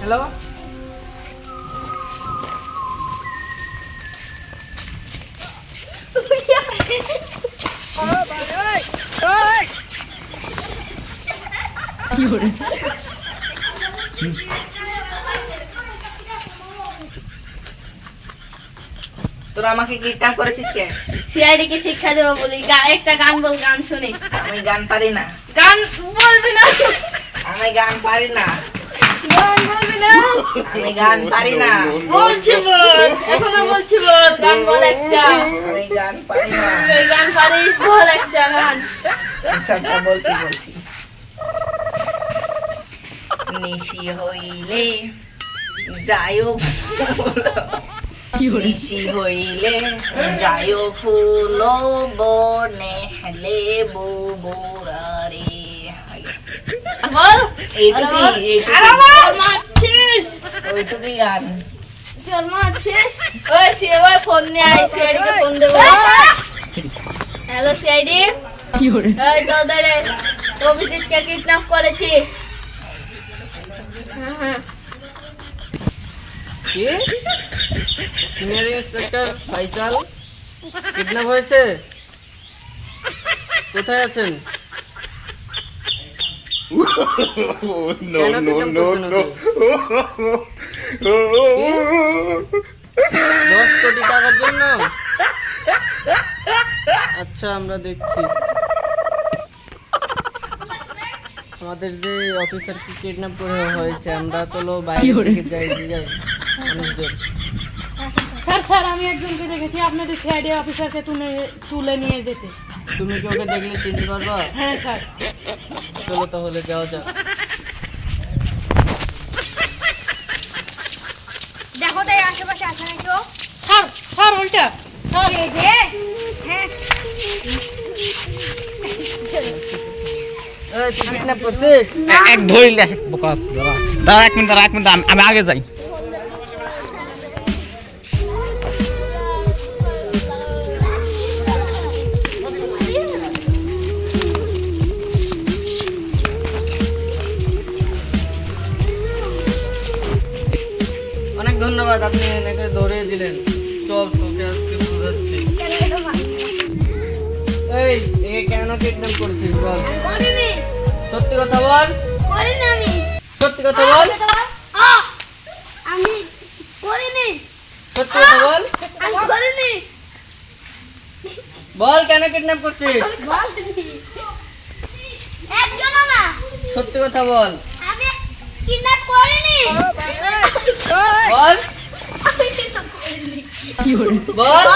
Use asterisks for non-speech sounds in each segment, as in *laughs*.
Hello তোরা আমাকে kidnap করেছিস কে? সিআইডি কে শিক্ষা দেবো বলি একটা গান বল গান শুনি। আমি গান পারি না। গান বলবি না। আমি গান পারি না। গান বলবি না আমি গান পারি না। বলছি বল এখনও বলছি বল গান বল একটা। আমি গান পারি না। তুই গান পারিস বল একটা গান। আচ্ছা আচ্ছা বলছি বলছি। নিশি হইলে যায়ও নিশি হইলে যায়ও ফুল বনে লেবু বোরারে বল? এইটুকুই এইটুকুই। তোর মারছিস। ওইটুকুই গান ওই সি ফোন নিয়ে আই সিআইডি কে ফোন দেবো। Hello CID. এই তো অভিজিৎকে কিডন্যাপ করেছি। হ্যাঁ হ্যাঁ। কি? Senior inspector Faisal? কিডন্যাপ হয়েছে? কোথায় আছেন? *laughs* no, no, no, no. দশ কোটি টাকার জন্য আচ্ছা আমরা দেখছি। আমাদের যে অফিসারকে কিডন্যাপ করে হয়েছে আমরা তো লো বাইরে থেকে যাই স্যার স্যার আমি একজনকে দেখেছি আপনাদের সিআইডি অফিসারকে তুলে তুলে নিয়ে যেতে। তুমি কি ওকে দেখলে চিনতে পারবা? হ্যাঁ স্যার। চলো তাহলে যাওয়া যাক। দেখো তো এই আশেপাশে আছে নাকি কেউ স্যার স্যার উল্টা স্যার। এই যে হ্যাঁ। তুই এক ধরিলে বোকা দাঁড়া। দাঁড়া এক মিনিট দাঁড়া এক মিনিট আমি আগে যাই। আপনি এনেকে ধরে দিলেন চল তোকে আজকে বোঝাচ্ছি এই একে কেন কিডন্যাপ করেছিস বল সত্যি কথা বল সত্যি কথা বল আমি করিনি সত্যি কথা বল আমি করিনি বল কেন কিডন্যাপ করছিস না সত্যি কথা বল আমি কিডন্যাপ করিনি বল বল?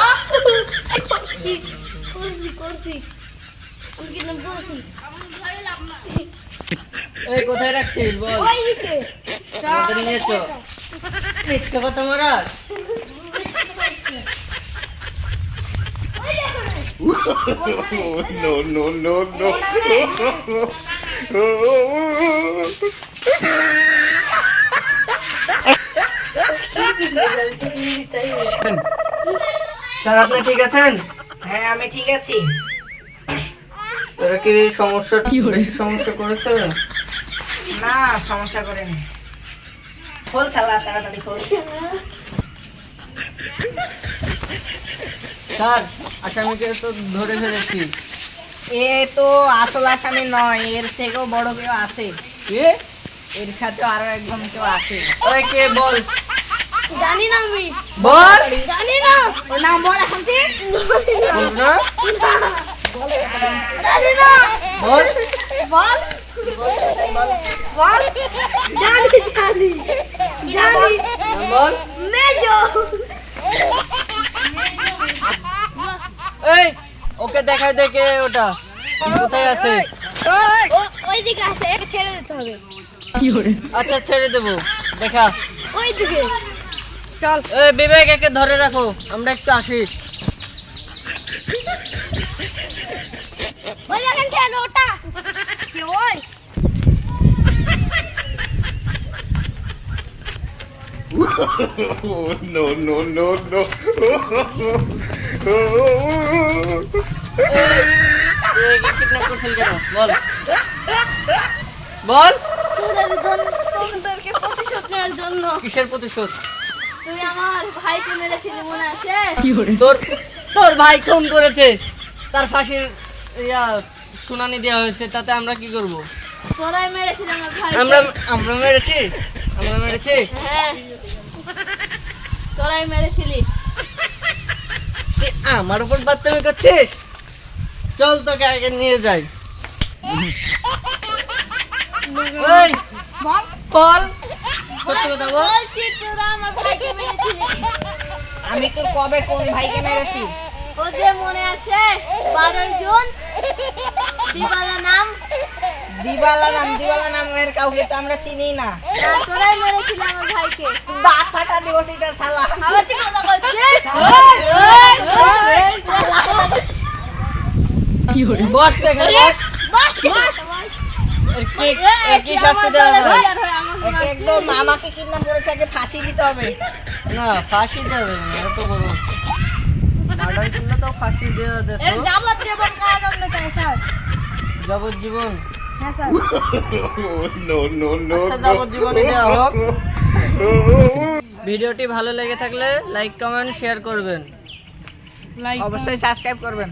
এই কোথায় রাখছিস? বল। ওইদিকে আমাদের নিয়ে চল। মিথ্যে কথা মারা no, no, no, no. *laughs* Sir আপনি ঠিক আছেন? হ্যাঁ আমি ঠিক আছি। তোরা কি সমস্যা বেশি সমস্যা করেছে? না সমস্যা করেনি। খোল চালা তাড়াতাড়ি খোল। স্যার আসামিকে তো ধরে ফেলেছি। এ তো আসল আসামি নয় এর থেকেও বড় কেউ আছে। কে এর সাথে আরও একজন কেউ আছে। ওই কে বল? জানি না আমি। বল? জানি না। ওর নাম বল এখন তুই না জানি না। বল। বল। বল। জানি জানি। জানি। বল। মেজো। এই ওকে দেখাই দেখে ওটা। কোথায় আছে? ও ওইদিকে আছে ছেড়ে দিতে হবে। আচ্ছা ছেড়ে দেবো। দেখা। ওইদিকে। এই বিবেক একে ধরে রাখো। আমরা একটু আসি। ওই দেখেন ছেলে ওটা। কে ওই? No, no, no, no. Kidnap করছেন কেন? বল। বল। তোদের তোদেরকে প্রতিশোধ নেওয়ার কিসের প্রতিশোধ? তুই আমার ভাইকে মেরেছিলি মনে আছে? তোর তোর ভাই খুন করেছে। তার ফাঁসির ইয়া শুনানি দেওয়া হয়েছে তাতে আমরা কি করব? তোরাই মেরেছিলি আমার ভাই আমরা আমরা মেরেছি? আমরা মেরেছি? হ্যাঁ। তোরাই মেরেছিলি। আমার উপর বাচ্চামি করছিস চল তোকে আগে নিয়ে যাই। *laughs* ওই বল। সত্যি কথা বল। বলছি তোরা আমার ভাইকে মেরেছিলি। আমি তোর কবে কোন ভাইকে মেরেছি? ও যে মনে আছে বারোই জুন। দিবালা নাম। দিবালা নাম দিবালা নামের কাউকে তো আমরা চিনি না। তোরাই মেরেছিলি আমার ভাইকে। দাঁত ফাটা দিবস এটা শালা। আবার তুই কথা বলছিস? বস বস বাস। শাস্তি দেওয়া একদম আমাকে কিডন্যাপ করেছে একে ফাঁসি দিতে হবে। না ফাঁসি না মার্ডার করলে তো ফাঁসি দেওয়া যেত। এর যাবতীয় চাই স্যার। যাবজ্জীবন। হ্যাঁ sir. Oh, no, no, no, আচ্ছা যাবজ্জীবনে দেওয়া হোক। *laughs* ভিডিওটি ভালো লেগে থাকলে লাইক কমেন্ট শেয়ার করবেন। লাইক অবশ্যই সাবস্ক্রাইব করবেন।